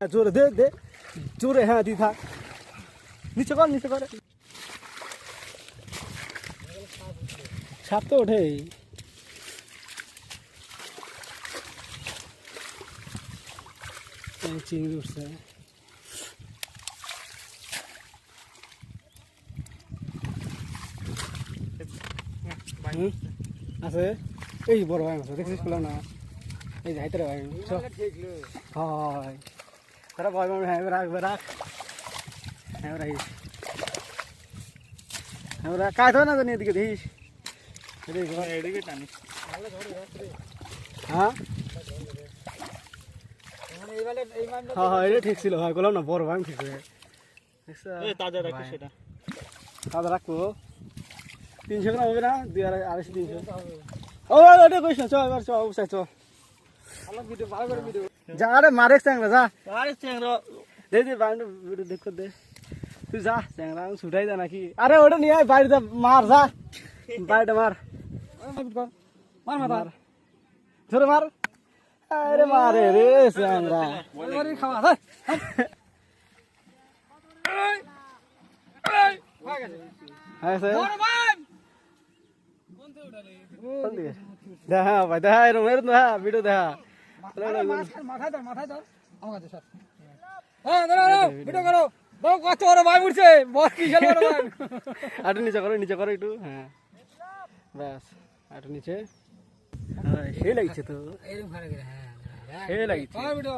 হ্যাঁ, জোরে দে দে। জোরে হ্যাঁ দি থাক নিচে কর নিচে কর। সাপ তো ওঠে চিংড়ি উঠছে। আছে? এই বড় ভাই আছে দেখছিস না? এই যে হাইতে ভাই হয়। তারা ভয় পাবে হ্যাঁ রাখ রাখ। হ্যাঁ রাখিস হ্যাঁ রাখ কাজ হয় না জানি এদিকে দেখিস। এদিকে কর। টানিস হ্যাঁ? হ্যাঁ হ্যাঁ এটা ঠিক ছিল হয় বললাম না বড় ভাই ঠিক হয়ে তাজা রাখিস সেটা। কাদা রাখব। তিনশো গ্রাম হবে না? দুই আড়াই আড়াইশো তিনশো। ও ওটা কইস না চ এবার চ অবশ্যই চ। जा अरे मारे सेंगरा जा। मारे सेंगरा दे दे बांड देखो दे। तू जा सेंगरा सुटाई जाना कि अरे ओडे नहीं आए बाइट जा मार जा। बाइट मार। मार मत मार। चल मार। अरे मारे रे सेंगरा मारे खावा था हाय सर कौन दे उड़ा ले कौन दे देखा भाई दहा रो मेरे तो वीडियो दहा মাথায় ধর। মাথায় ধর আমার কাছে সর। হ্যাঁ দাঁড়া দাঁড়া ভিডিও করো। বাবু কত বড় ভাই উঠছে। বস বিশাল বড় ভাই? আটু নিচে করো নিচে করো একটু। হ্যাঁ। ব্যাস আটু নিচে। হ্যাঁ সে লাগছে তো। এরকম খারাপ হ্যাঁ সে লাগছে। হ্যাঁ ভিডিও।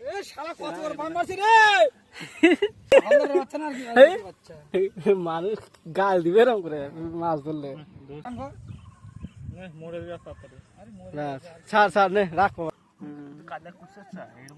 এ শালা কত বড় বান মারছি রে। আমার বাচ্চা না আর কি? এই, বাচ্চা মানুষ গাল দিবে এরকম করে মাছ ধরলে। સાર સાર ને રાખો કાલે કુછ સાહેબ